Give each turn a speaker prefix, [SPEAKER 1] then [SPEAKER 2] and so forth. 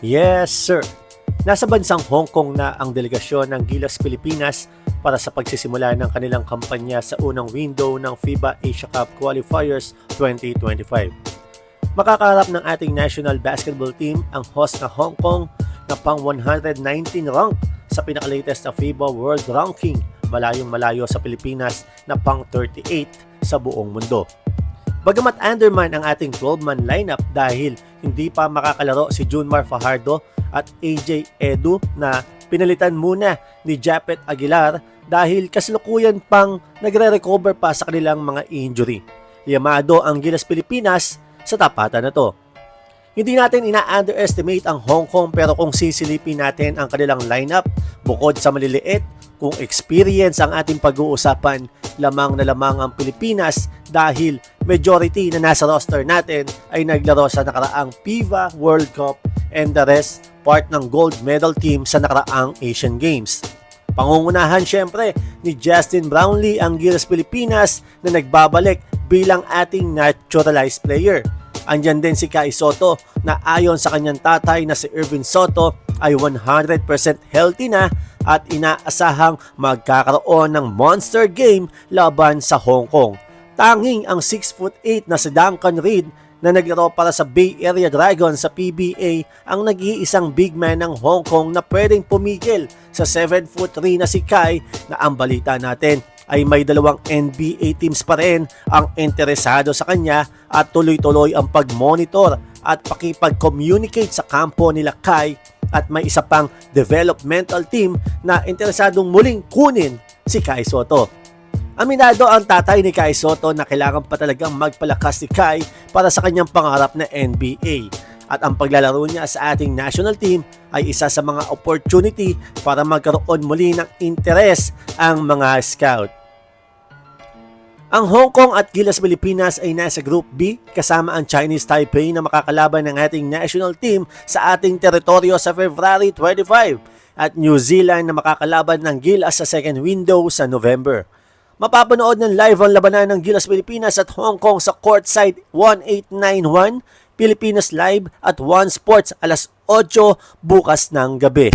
[SPEAKER 1] Yes, sir. Nasa bansang Hong Kong na ang delegasyon ng Gilas Pilipinas para sa pagsisimula ng kanilang kampanya sa unang window ng FIBA Asia Cup Qualifiers 2025. Makakaharap ng ating national basketball team ang host na Hong Kong na pang 119 rank sa pinakalatest na FIBA World Ranking malayong malayo sa Pilipinas na pang 38 sa buong mundo. Bagamat underman ang ating 12-man lineup dahil hindi pa makakalaro si Junmar Fajardo at AJ Edu na pinalitan muna ni Japet Aguilar dahil kasalukuyan pang nagre-recover pa sa kanilang mga injury. Yamado ang Gilas Pilipinas sa tapatan na to. Hindi natin ina-underestimate ang Hong Kong pero kung sisilipin natin ang kanilang lineup, bukod sa maliliit, kung experience ang ating pag-uusapan, lamang na lamang ang Pilipinas dahil majority na nasa roster natin ay naglaro sa nakaraang PIVA World Cup and the rest part ng gold medal team sa nakaraang Asian Games. Pangungunahan syempre ni Justin Brownlee ang Gilas Pilipinas na nagbabalik bilang ating naturalized player. Andyan din si Kai Soto na ayon sa kanyang tatay na si Irvin Soto ay 100% healthy na at inaasahang magkakaroon ng monster game laban sa Hong Kong. Tanging ang 6'8 na si Duncan Reed na naglaro para sa Bay Area Dragons sa PBA ang nag-iisang big man ng Hong Kong na pwedeng pumigil sa 7'3 na si Kai na ang balita natin ay may dalawang NBA teams pa rin ang interesado sa kanya at tuloy-tuloy ang pag-monitor at pakipag-communicate sa kampo nila Kai at may isa pang developmental team na interesadong muling kunin si Kai Soto. Aminado ang tatay ni Kai Soto na kailangan pa talagang magpalakas si Kai para sa kanyang pangarap na NBA. At ang paglalaro niya sa ating national team ay isa sa mga opportunity para magkaroon muli ng interes ang mga scout. Ang Hong Kong at Gilas Pilipinas ay nasa Group B kasama ang Chinese Taipei na makakalaban ng ating national team sa ating teritoryo sa February 25 at New Zealand na makakalaban ng Gilas sa second window sa November. Mapapanood ng live ang labanan ng Gilas Pilipinas at Hong Kong sa courtside 1891 Pilipinas Live at One Sports alas 8 bukas ng gabi.